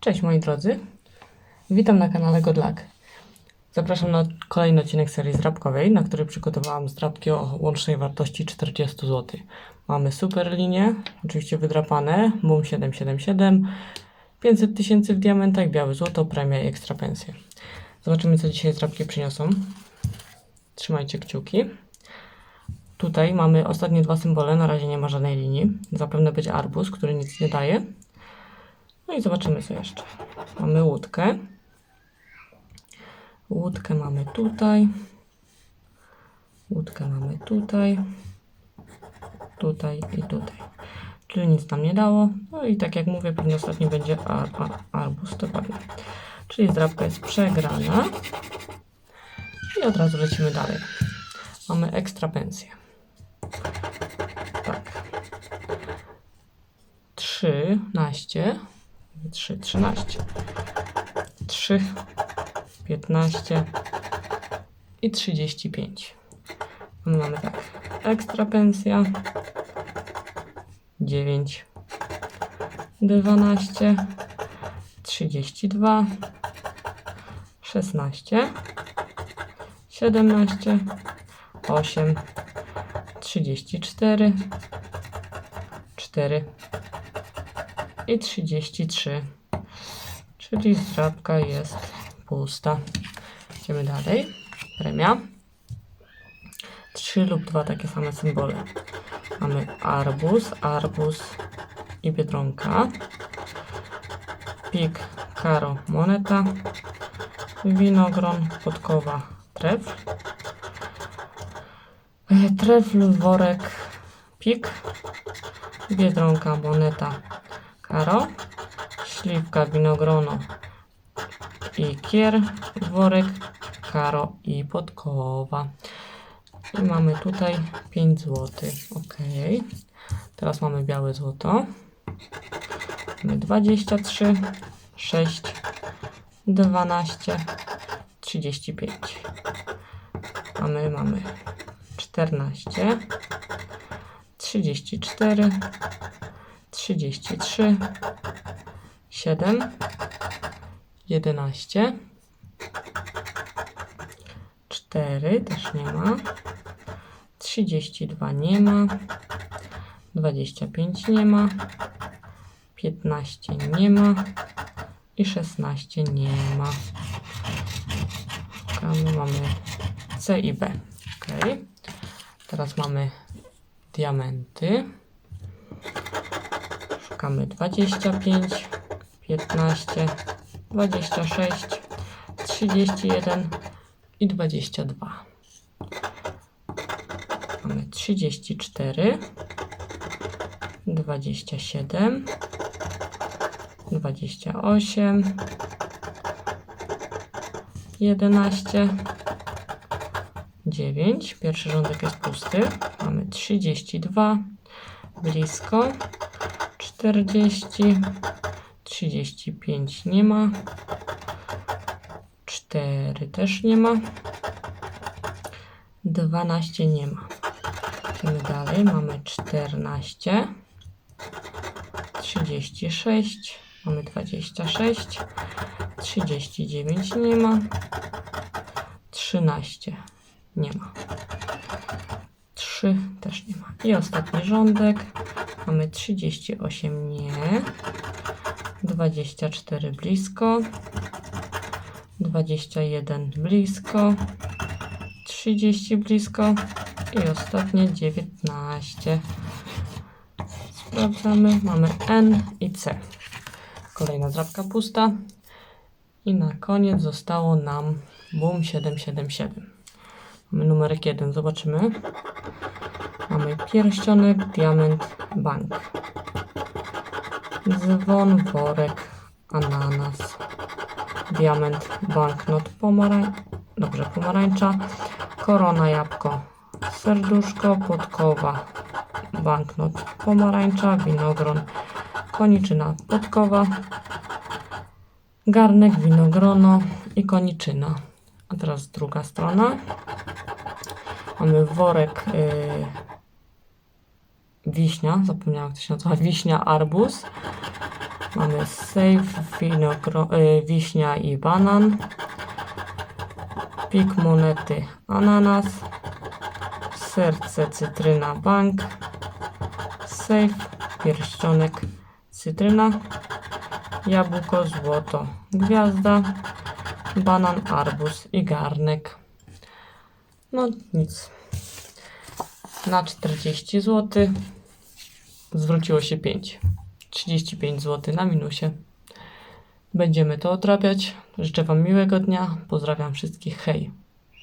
Cześć moi drodzy, witam na kanale Godlak. Zapraszam na kolejny odcinek serii zdrabkowej, na który przygotowałam zdrabki o łącznej wartości 40 zł. Mamy super linie, oczywiście wydrapane, Boom 777, 500 tysięcy w diamentach, białe złoto, premia i ekstra pensje. Zobaczymy co dzisiaj zdrabki przyniosą. Trzymajcie kciuki. Tutaj mamy ostatnie dwa symbole, na razie nie ma żadnej linii. Zapewne będzie arbuz, który nic nie daje. No i zobaczymy co jeszcze. Mamy łódkę. Łódkę mamy tutaj. Łódkę mamy tutaj. Tutaj i tutaj. Czyli nic nam nie dało. No i tak jak mówię, pewnie ostatni będzie ar ar arbuz, dokładnie. Czyli zdrabka jest przegrana. I od razu lecimy dalej. Mamy ekstra pensję. Tak. 13. 3, 13. 3, 15 i 35. My mamy tak. Ekstra pensja. 9, 12, 32, 16, 17, 8, 34, 4 i 33. Czyli zdrabka jest pusta. Idziemy dalej. Premia. 3 lub 2 takie same symbole. Mamy arbuz, arbuz i biedronka. Pik, karo, moneta. Winogron, podkowa, trefl. E, Trefl, worek, pik. Biedronka, moneta, karo. Śliwka, winogrono i kier, worek, karo i podkowa. I mamy tutaj 5 zł. Ok. Teraz mamy białe złoto. Mamy 23, 6, 12, 35. A my mamy 14, 34, 33, 7, 11, 4 też nie ma, 32 nie ma, 25 nie ma, 15 nie ma i 16 nie ma. Szukamy, mamy C i B. Ok. Teraz mamy diamenty. Szukamy 25, 15, 26, 31 i 22. Mamy 34, 27, 28, 11, 9. Pierwszy rządek jest pusty. Mamy 32, blisko, 40, 35 nie ma. 4 też nie ma. 12 nie ma. Idziemy dalej. Mamy 14. 36. Mamy 26. 39 nie ma. 13 nie ma. 3 też nie ma. I ostatni rządek. Mamy 38 nie. 24 blisko. 21 blisko, 30 blisko i ostatnie 19. Sprawdzamy, mamy N i C. Kolejna drapka pusta. I na koniec zostało nam Boom 777. Mamy numerek 1, zobaczymy. Mamy pierścionek, diament, bank. Dzwon, worek, ananas diament, banknot, pomarań... Dobrze, pomarańcza, korona, jabłko, serduszko, podkowa, banknot, pomarańcza, winogron, koniczyna, podkowa, garnek, winogrono i koniczyna. A teraz druga strona. Mamy worek yy, wiśnia, zapomniałam jak to się nazywa, wiśnia, arbuz, Mamy safe, winogro, y, wiśnia i banan. Pik monety, ananas. Serce, cytryna, bank. Safe, pierścionek, cytryna. Jabłko, złoto, gwiazda. Banan, arbuz i garnek. No nic. Na 40 zł zwróciło się 5. 35 zł na minusie. Będziemy to odrabiać. Życzę Wam miłego dnia. Pozdrawiam wszystkich. Hej.